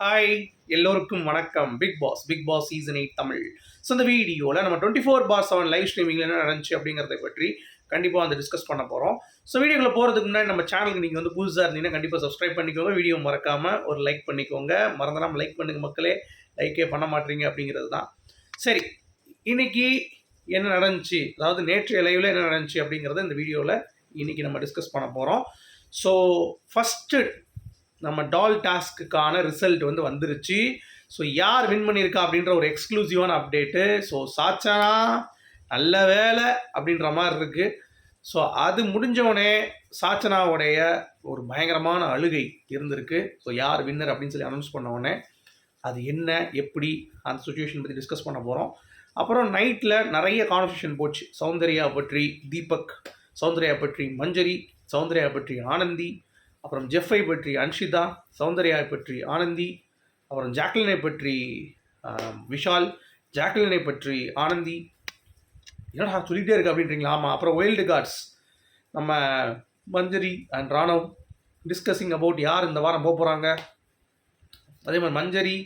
Hi எல்லோருக்கும் வணக்கம். Bigg Boss Bigg Boss season eight Tamil. So இந்த வீடியோவில் நம்ம twenty four bar seven live ஸ்ட்ரீமிங்கில் என்ன நடந்துச்சு அப்படிங்கிறத பற்றி கண்டிப்பாக வந்து டிஸ்கஸ் பண்ண போகிறோம் ஸோ வீடியோக்குள்ள போகிறதுக்கு முன்னாடி நம்ம சேனலுக்கு நீங்கள் வந்து புதுசாக இருந்தீங்கன்னா கண்டிப்பாக சப்ஸ்கிரைப் பண்ணிக்கோங்க. வீடியோ மறக்காமல் ஒரு லைக் பண்ணிக்கோங்க. மறந்துடாமல் லைக் பண்ணுங்க மக்களே. லைக்கே பண்ண மாட்டீங்க அப்படிங்கிறது தான். சரி இன்றைக்கி என்ன நடந்துச்சு? அதாவது நேற்றைய லைவில் என்ன நடந்துச்சு அப்படிங்கிறத இந்த வீடியோவில் இன்னைக்கு நம்ம டிஸ்கஸ் பண்ண போகிறோம் ஸோ ஃபஸ்ட்டு நம்ம டால் டாஸ்க்குக்கான ரிசல்ட் வந்து வந்துருச்சு. ஸோ யார் வின் பண்ணியிருக்கா அப்படின்ற ஒரு எக்ஸ்க்ளூசிவான அப்டேட்டு ஸோ சாச்சனா நல்ல வேலை அப்படின்ற மாதிரி இருக்குது ஸோ அது முடிஞ்சவொடனே சாச்சனாவுடைய ஒரு பயங்கரமான அழுகை இருந்திருக்கு. ஸோ யார் வின்னர் அப்படின்னு சொல்லி அனௌன்ஸ் பண்ண அது என்ன எப்படி அந்த சுச்சுவேஷன் பற்றி டிஸ்கஸ் பண்ண போகிறோம் அப்புறம் நைட்டில் நிறைய கான்வர்சேஷன் போச்சு. சௌந்தர்யா பற்றி தீபக் சௌந்தர்யா பற்றி மஞ்சரி சௌந்தர்யா பற்றி ஆனந்தி அப்புறம் ஜெஃபை பற்றி அன்ஷிதா சௌந்தர்யா பற்றி ஆனந்தி அப்புறம் ஜாக்லினை பற்றி விஷால் ஜாக்லினை பற்றி ஆனந்தி. என்னடா சொல்லிகிட்டே இருக்கு அப்படின்றீங்களா? ஆமாம் அப்புறம் வைல்டு கார்ட்ஸ் நம்ம Manjari and Raanav discussing about யார் இந்த வாரம் போக போகிறாங்க அதே மாதிரி மஞ்சரி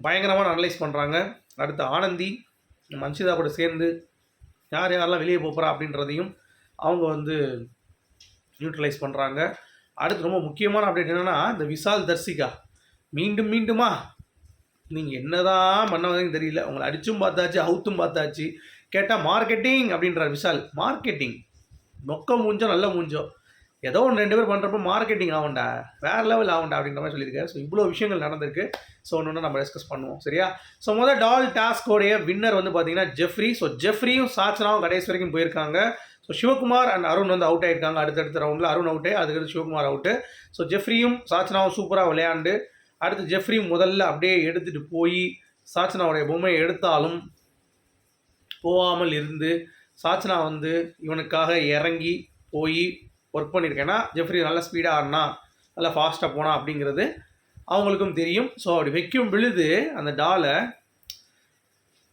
பயங்கரமாக அனலைஸ் பண்ணுறாங்க அடுத்து ஆனந்தி நம்ம கூட சேர்ந்து யார் யாரெல்லாம் வெளியே போகிறா அப்படின்றதையும் அவங்க வந்து நியூட்ரலைஸ் பண்ணுறாங்க அடுத்து ரொம்ப முக்கியமான அப்டேட் என்னென்னா இந்த விசால் தர்சிகா. மீண்டும் மீண்டுமா? நீங்கள் என்னதான் பண்ண வந்தீங்கன்னு தெரியல. உங்களை அடிச்சும் பார்த்தாச்சு அவுத்தும் பார்த்தாச்சு. கேட்டால் மார்க்கெட்டிங் அப்படின்றார் விஷால். மார்க்கெட்டிங் நொக்க மூஞ்சோ நல்ல மூஞ்சோ. ஏதோ ஒன்று ரெண்டு பேர் பண்ணுறப்ப மார்க்கெட்டிங் ஆகும்டா. வேற லெவல் ஆகும்டா அப்படின்ற மாதிரி சொல்லியிருக்காரு. ஸோ இவ்வளோ விஷயங்கள் நடந்திருக்கு. ஸோ ஒன்று நம்ம டிஸ்கஸ் பண்ணுவோம். சரியா? ஸோ முதல் டால் டாஸ்கோடைய வின்னர் வந்து பார்த்தீங்கன்னா ஜெஃப்ரி ஸோ ஜெஃப்ரியும் சாச்சனாவும் கடைசி வரைக்கும் போயிருக்காங்க. ஸோ சிவகுமார் அண்ட் அருண் வந்து அவுட் ஆகிருக்காங்க அடுத்தடுத்த ரவுண்டில் அருண் அவுட்டு அதுக்கடுத்து சிவகுமார் அவுட்டு ஸோ ஜெஃப்ரியும் சாச்சனாவும் சூப்பராக விளையாண்டு அடுத்து ஜெஃப்ரி முதல்ல அப்படியே எடுத்துகிட்டு போய் சாச்சனாவுடைய பொம்மையை எடுத்தாலும் போகாமல் இருந்து சாச்சனா வந்து இவனுக்காக இறங்கி போய் ஒர்க் பண்ணியிருக்கேன்னா ஜெஃப்ரி நல்ல ஸ்பீடாக ஆடினா நல்லா ஃபாஸ்ட்டாக போனா அப்படிங்கிறது அவங்களுக்கும் தெரியும். ஸோ அப்படி வைக்கும் விழுது அந்த டாலை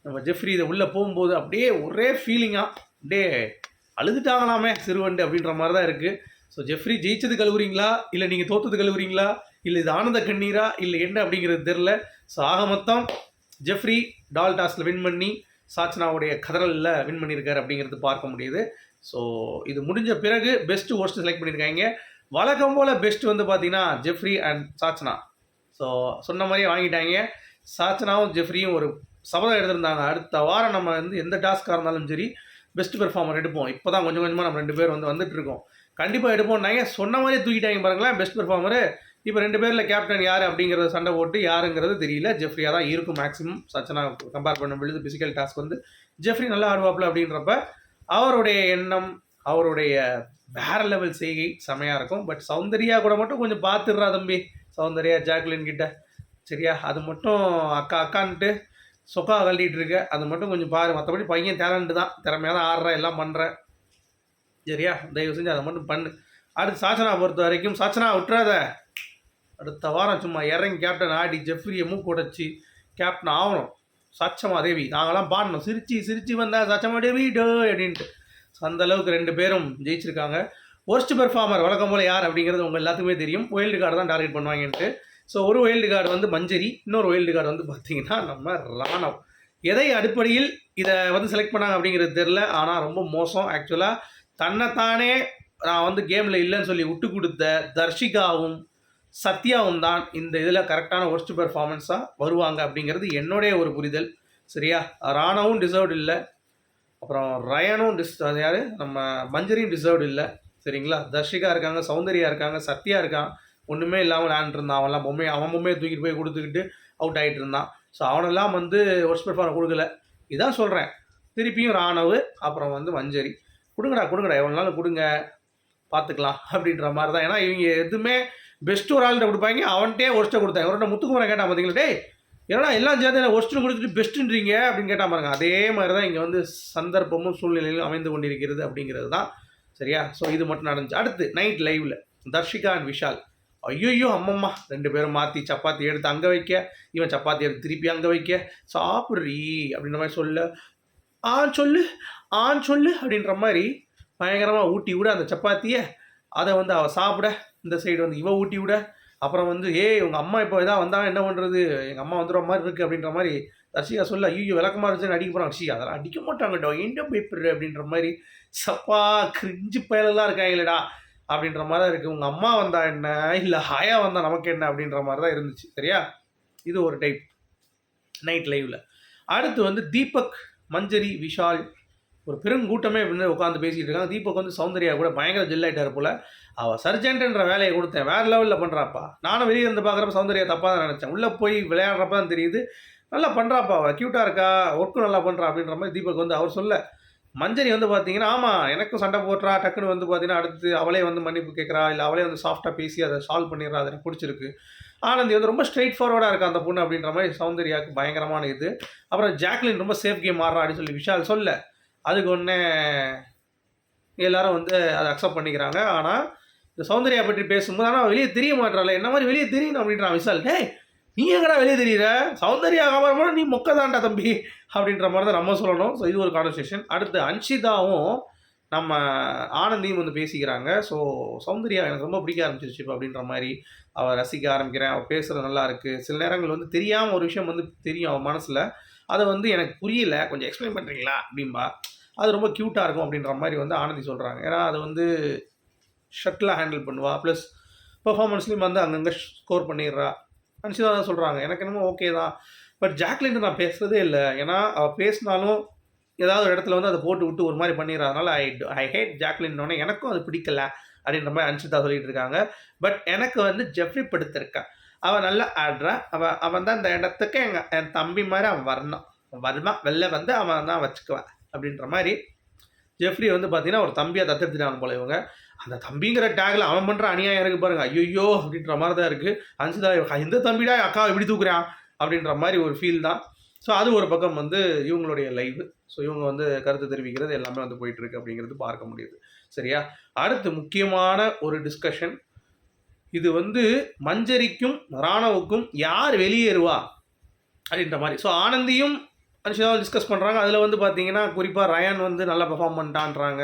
நம்ம ஜெஃப்ரி இதை உள்ளே போகும்போது அப்படியே ஒரே ஃபீலிங்காக அப்படியே அழுதுட்டாங்களாமே சிறுவண்டு அப்படின்ற மாதிரி தான் இருக்குது ஸோ ஜெஃப்ரி ஜெயிச்சது கழுவுறீங்களா? இல்லை நீங்கள் தோத்தது கழுவுறீங்களா? இல்லை இது ஆனந்த கண்ணீரா? இல்லை என்ன அப்படிங்கிறது தெரில ஸோ ஆக மொத்தம் ஜெஃப்ரி டால் டாஸில் வின் பண்ணி சாச்சனாவுடைய கதறலில் வின் பண்ணியிருக்காரு அப்படிங்கிறது பார்க்க முடியுது. ஸோ இது முடிஞ்ச பிறகு பெஸ்ட்டு ஹோஸ்ட் செலக்ட் பண்ணியிருக்காங்க. வழக்கம் போல் பெஸ்ட் வந்து பார்த்தீங்கன்னா ஜெஃப்ரி அண்ட் சாச்சனா ஸோ சொன்ன மாதிரியே வாங்கிட்டாங்க. சாச்சனாவும் ஜெஃப்ரியும் ஒரு சபதம் எடுத்திருந்தாங்க. அடுத்த வாரம் நம்ம வந்து எந்த டாஸ்க்காக இருந்தாலும் சரி பெஸ்ட் பெர்ஃபார்மர் எடுப்போம். இப்போ தான் கொஞ்சம் கொஞ்சமாக நம்ம ரெண்டு பேர் வந்து வந்துட்டு இருக்கோம். கண்டிப்பாக எடுப்போம்னாங்க சொன்ன மாதிரி தூக்கிட்டாங்க பாருங்களேன் பெஸ்ட் பெர்ஃபார்மரு இப்போ ரெண்டு பேரில் கேப்டன் யார் அப்படிங்கிறத சண்டை போட்டு யாருங்கிறது தெரியல. ஜெஃப்ரியாக தான் இருக்கும் மேக்ஸிமம் சச்சனா கம்பேர் பண்ணும் பொழுது பிசிக்கல் டாஸ்க் வந்து ஜெஃப்ரி நல்லா ஆடுவாப்புல அப்படின்றப்ப அவருடைய எண்ணம் அவருடைய வேற லெவல் செய்கை செமையாக இருக்கும். பட் சௌந்தர்யா கூட மட்டும் கொஞ்சம் பார்த்துடுறா தம்பி. சௌந்தர்யா ஜாக்லின் கிட்ட. சரியா? அது மட்டும் அக்கா அக்கான்ட்டு சொக்கா கழட்டிட்டு இருக்க. அது மட்டும் கொஞ்சம் பாரு. மற்றபடி பையன் டேலண்ட்டு தான். திறமையாக தான் ஆடுற எல்லாம் பண்ணுறேன் சரியா? தயவு செஞ்சு அதை மட்டும் பண்ணு. அடுத்து சாச்சனா பொறுத்த வரைக்கும் சாச்சனா விட்டுறாத. அடுத்த வாரம் சும்மா இறங்கி கேப்டன் ஆடி ஜெஃப்ரியை மூக்குடைச்சி கேப்டன் ஆகணும். சச்சமா தேவி நாங்களாம் பாடணும். சிரிச்சு சிரிச்சு வந்தா சச்சமா தேவி டோ அப்படின்ட்டு. அந்த அளவுக்கு ரெண்டு பேரும் ஜெயிச்சிருக்காங்க. ஒர்ஸ்ட் பெர்ஃபார்மர் வழக்கம் போல் யார் அப்படிங்கிறது உங்கள் எல்லாத்துக்குமே தெரியும். ஒயில்டு கார்டு தான் டார்கெட் பண்ணுவாங்கன்ட்டு. ஸோ ஒரு ஒயில்டு கார்டு வந்து மஞ்சரி இன்னொரு ஒயில்டு கார்டு வந்து பார்த்தீங்கன்னா நம்ம ராணவ். எதை அடிப்படையில் இதை வந்து செலக்ட் பண்ணாங்க அப்படிங்கிறது தெரில ஆனால் ரொம்ப மோசம். ஆக்சுவலாக தன்னைத்தானே நான் வந்து கேமில் இல்லைன்னு சொல்லி விட்டு கொடுத்த தர்ஷிகாவும் சத்யாவும் தான் இந்த இதில் கரெக்டான ஒர்ஸ்ட் பெர்ஃபார்மன்ஸாக வருவாங்க அப்படிங்கிறது என்னுடைய ஒரு புரிதல். சரியா? ராணவும் டிசர்வ்டு இல்லை. அப்புறம் ரயனும் டிஸ் யார்? நம்ம மஞ்சரியும் டிசர்வ்டு இல்லை. சரிங்களா? தர்ஷிகா இருக்காங்க சௌந்தர்யா இருக்காங்க சத்யா இருக்கான். ஒன்றுமே இல்லாமல் விளையாண்டுட்டு இருந்தான். அவன்லாம் பொம்மையை அவன் பொம்மையை தூக்கிட்டு போய் கொடுத்துக்கிட்டு அவுட் ஆகிட்டு இருந்தான். ஸோ அவனெல்லாம் வந்து ஒர்ஸ்ட் பெர்ஃபார்மர் கொடுக்கல. இதான் சொல்கிறேன் திருப்பியும் ராணவு அப்புறம் வந்து மஞ்சரி. கொடுங்கடா கொடுங்கடா. எவ்வளோ நாள் கொடுங்க. பார்த்துக்கலாம் அப்படின்ற மாதிரி தான் ஏன்னா இவங்க எதுவுமே பெஸ்ட்டு ஒரு ஆள்கிட்ட கொடுப்பாங்க அவன்கிட்டே ஒர்ஸ்ட்டை கொடுத்தாங்க ஒரு முத்துக்குமரன் கேட்டான் பார்த்தீங்களா டேய் ஏன்னா எல்லாம் சேர்ந்து ஒர்ஸ்ட்டு கொடுத்துட்டு பெஸ்ட்டுன்றீங்க அப்படின்னு கேட்டால் பாருங்க. அதே மாதிரி தான் இங்கே வந்து சந்தர்ப்பமும் சூழ்நிலையும் அமைந்து கொண்டிருக்கிறது அப்படிங்கிறது தான் சரியா? ஸோ இது மட்டும் நடந்துச்சு. அடுத்து நைட் லைவில் தர்ஷிகா அண்ட் விஷால். ஐயோ அம்மம்மா. ரெண்டு பேரும் மாற்றி சப்பாத்தி எடுத்து அங்கே வைக்க இவன் சப்பாத்தி எடுத்து திருப்பி அங்கே வைக்க. சாப்பிட்றீ அப்படின்ற மாதிரி சொல்ல ஆ சொல்லு ஆன் சொல்லு அப்படின்ற மாதிரி பயங்கரமாக ஊட்டி விட அந்த சப்பாத்தியை. அதை வந்து அவள் சாப்பிட இந்த சைடு வந்து இவ ஊட்டி விட. அப்புறம் வந்து ஏய் உங்கள் அம்மா இப்போ இதாக வந்தால் என்ன பண்ணுறது எங்கள் அம்மா வந்துடுற மாதிரி இருக்குது அப்படின்ற மாதிரி ரசிகா சொல்ல ஐயோ விளக்கமாக இருந்துச்சுன்னு அடிக்க போகிறான் ஷி அதெல்லாம் அடிக்க மாட்டாங்கடா. என்ன பேப்பர் அப்படின்ற மாதிரி சப்பா கிரிஞ்சு பயலெல்லாம் இருக்காங்களேடா. அப்படின்ற மாதிரி தான் இருக்குது உங்கள் அம்மா வந்தால் என்ன? இல்லை ஹாயா வந்தால் நமக்கு என்ன? அப்படின்ற மாதிரி தான் இருந்துச்சு. சரியா? இது ஒரு டைப் நைட் லைவில் அடுத்து வந்து தீபக் மஞ்சரி விஷால் ஒரு பெருங்கூட்டமே அப்படின்னு உட்காந்து பேசிகிட்டு இருக்காங்க. தீபக் வந்து சௌந்தர்யா கூட பயங்கர ஜில்லாயிட்டார் போல். அவள் சர்ஜென்ட்ன்ற வேலையை கொடுத்தேன். வேறு லெவலில் பண்ணுறாப்பா நானும் வெளியே இருந்து பார்க்குறப்ப சௌந்தர்யா தப்பாக தான் நினச்சேன். உள்ளே போய் விளையாடுறப்ப தான் தெரியுது. நல்லா பண்ணுறாப்பா அவள் க்யூட்டாக இருக்கா? ஒர்க்கும் நல்லா பண்ணுறா அப்படின்ற மாதிரி தீபக் வந்து அவர் சொல்ல. மஞ்சரி வந்து பார்த்தீங்கன்னா ஆமாம் எனக்கும் சண்டை போட்டுறா டக்குன்னு வந்து பார்த்தீங்கன்னா அடுத்து அவளே வந்து மன்னிப்பு கேட்குறா இல்லை அவளே வந்து சாஃப்டாக பேசி அதை சால்வ் பண்ணிடுறா அது எனக்கு பிடிச்சிருக்கு. ஆனந்தி வந்து ரொம்ப ஸ்ட்ரெயிட் ஃபார்வர்டாக இருக்கா அந்த பொண்ணு அப்படின்ற மாதிரி சௌந்தர்யாவுக்கு பயங்கரமான இது. அப்புறம் ஜாக்லின் ரொம்ப சேஃப் கேம் ஆடுறா அப்படின்னு சொல்லி விஷால் சொல்ல. அதுக்கு ஒன்று எல்லாரும் வந்து அதை அக்செப்ட் பண்ணிக்கிறாங்க. ஆனால் இந்த சௌந்தர்யா பற்றி பேசும்போது ஆனால் வெளியே தெரிய மாட்டாள் என்ன மாதிரி வெளியே தெரியணும் அப்படின்றான் விஷால். டேய் நீ எங்கடா வெளியே தெரியுற? சௌந்தர்யா காமரமான நீ மொக்க தான்டா தம்பி. அப்படின்ற மாதிரி தான் நம்ம சொல்லணும். ஸோ இது ஒரு கான்வர்சேஷன் அடுத்து அன்ஷிதாவும் நம்ம ஆனந்தியும் வந்து பேசிக்கிறாங்க. ஸோ சௌந்தர்யா எனக்கு ரொம்ப பிடிக்க ஆரம்பிச்சிருச்சு இப்போ அப்படின்ற மாதிரி. அவள் ரசிக்க ஆரம்பிக்கிறேன். அவள் பேசுகிறது நல்லா இருக்குது சில நேரங்கள் வந்து தெரியாமல் ஒரு விஷயம் வந்து தெரியும் அவள் மனசில். அதை வந்து எனக்கு புரியல. கொஞ்சம் எக்ஸ்பிளைன் பண்ணுறீங்களா அப்படின்பா அது ரொம்ப க்யூட்டாக இருக்கும் அப்படின்ற மாதிரி வந்து ஆனந்தி சொல்கிறாங்க ஏன்னா அது வந்து ஷட்டில் ஹேண்டில் பண்ணுவா. ப்ளஸ் பர்ஃபாமன்ஸ்லேயும் வந்து அங்கங்கே ஸ்கோர் பண்ணிடுறா. அன்ஷிதா தான் சொல்கிறாங்க எனக்கு என்னமோ ஓகே தான். பட் ஜாக்லின் நான் பேசுகிறதே இல்லை. ஏன்னா அவள் பேசினாலும் ஏதாவது ஒரு இடத்துல வந்து அதை போட்டு விட்டு ஒரு மாதிரி பண்ணிடுறா. அதனால் ஐ ஐ ஹேட் ஜாக்லின்னொன்னே எனக்கும் அது பிடிக்கல அப்படின்ற மாதிரி அனுஷிதா சொல்லிட்டு இருக்காங்க. பட் எனக்கு வந்து ஜெஃப்ரி படுத்திருக்கா. அவன் நல்லா ஆடுறான் அவன் அவன் தான் இந்த இடத்துக்கு எங்கள் என் தம்பி மாதிரி அவன் வரணும். வருவான். வெளில வந்து அவன் தான் வச்சுக்குவான் அப்படின்ற மாதிரி ஜெஃப்ரி வந்து பார்த்தீங்கன்னா ஒரு தம்பியாக தத்தெடுத்துட்டாங்க போல இவங்க. அந்த தம்பிங்கிற டேக்கில் அவன் பண்ணுற அநியாயம் இருக்கு பாருங்க. ஐயோ அப்படின்ற மாதிரி தான் இருக்குது அஞ்சுதா இந்த தம்பிடா அக்கா இப்படி தூக்குறான்? அப்படின்ற மாதிரி ஒரு ஃபீல் தான். ஸோ அது ஒரு பக்கம் வந்து இவங்களுடைய லைவ் ஸோ இவங்க வந்து கருத்து தெரிவிக்கிறது எல்லாமே வந்து போயிட்டுருக்கு அப்படிங்கிறது பார்க்க முடியுது. சரியா? அடுத்து முக்கியமான ஒரு டிஸ்கஷன் இது வந்து மஞ்சரிக்கும் ராணவுக்கும் யார் வெளியேறுவா? அப்படின்ற மாதிரி. ஸோ ஆனந்தியும் அனுஷிதாவும் டிஸ்கஸ் பண்ணுறாங்க அதில் வந்து பார்த்தீங்கன்னா குறிப்பாக ரயான் வந்து நல்லா பெர்ஃபார்ம் பண்ணிட்டான்றாங்க.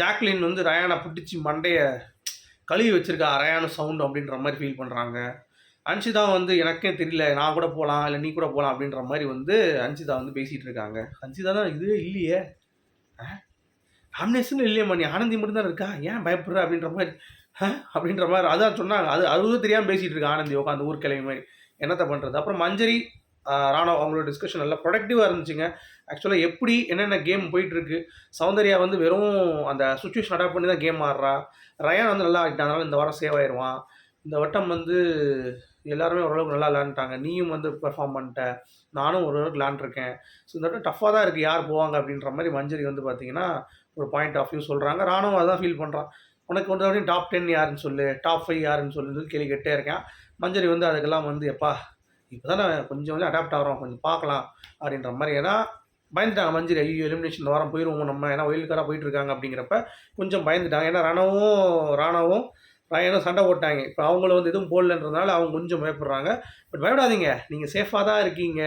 ஜாக்லின் வந்து ரயானை பிடிச்சி மண்டையை கழுவி வச்சுருக்கா. ரயானு சவுண்டு அப்படின்ற மாதிரி ஃபீல் பண்ணுறாங்க அன்ஷிதா வந்து எனக்கே தெரியல. நான் கூட போகலாம் இல்லை நீ கூட போகலாம் அப்படின்ற மாதிரி வந்து அன்ஷிதா வந்து பேசிகிட்டு இருக்காங்க. அன்ஷிதா தான் இதுவே இல்லையே. நாமினேஷன் இல்லையம்மா. நீ ஆனந்தி மட்டும் தான் இருக்கா? ஏன் பயப்படுற? அப்படின்ற மாதிரி அப்படின்ற மாதிரி அதான் சொன்னாங்க. அது அதுவும் தெரியாமல் பேசிகிட்டு இருக்கா ஆனந்தி உட்காந்து ஊர் கிளம்பி மாதிரி என்னத்தை பண்ணுறது அப்புறம் மஞ்சரி ராணா அவங்களோட டிஸ்கஷன் நல்லா ப்ரொடக்டிவாக இருந்துச்சுங்க. ஆக்சுவலாக எப்படி என்னென்ன கேம் போயிட்டுருக்கு சௌந்தர்யா வந்து வெறும் அந்த சுச்சுவேஷன் அடாப்ட் பண்ணி தான் கேம் ஆடுறா ரயான் வந்து நல்லா ஆகிட்டாங்க இந்த வாரம் சேவ் ஆயிடுவான் இந்த வட்டம் வந்து எல்லாருமே ஓரளவுக்கு நல்லா விளாண்டுட்டாங்க நீயும் வந்து பெர்ஃபார்ம் பண்ணிட்ட நானும் ஓரளவுக்கு விளாண்டுருக்கேன் ஸோ இந்த வட்டம் டஃப்பாக தான் இருக்குது யார் போவாங்க அப்படின்ற மாதிரி மஞ்சரி வந்து பார்த்தீங்கன்னா ஒரு பாயிண்ட் ஆஃப் வியூ சொல்கிறாங்க ராணுவம் அதான் ஃபீல் பண்ணுறான் உனக்கு வந்து அப்படியே டாப் டென் யாருன்னு சொல்லு டாப் ஃபைவ் யாருன்னு சொல்லி கேள்வி கேட்டே இருக்கேன். மஞ்சரி வந்து அதுக்கெல்லாம் வந்து எப்பா இப்போ தானே கொஞ்சம் கொஞ்சம் அடாப்ட் ஆகிறோம் கொஞ்சம் பார்க்கலாம் அப்படின்ற மாதிரி. ஏன்னா பயந்துட்டாங்க மஞ்சரி ஐயோ எலிமினேஷன் வாரம் போயிடுவோம் நம்ம ஏன்னா ஒயில் காராக அப்படிங்கிறப்ப கொஞ்சம் பயந்துட்டாங்க. ஏன்னா ரணவும் ராணாவும் ராயனும் சண்டை போட்டாங்க. இப்போ அவங்கள வந்து எதுவும் போடலன்றதுனால அவங்க கொஞ்சம் பயப்படுறாங்க. பட் பயப்படாதீங்க. நீங்கள் சேஃபாக தான் இருக்கீங்க.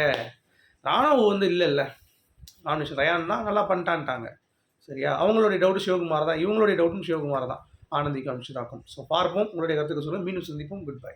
ராணுவம் வந்து இல்லை இல்லை. ராணுஷ் ரயான் தான் நல்லா பண்ணிட்டான்ட்டாங்க. சரியா? அவங்களுடைய டவுட் சிவகுமார் தான். இவங்களுடைய டவுட்டும் சிவகுமார் தான். ஆனந்திக்கு அனுப்பிச்சுதாக்கும் ஸோ பார்ப்போம். உங்களுடைய கருத்துக்கு சொல்லுங்கள் மீண்டும் சந்திப்போம். Good bye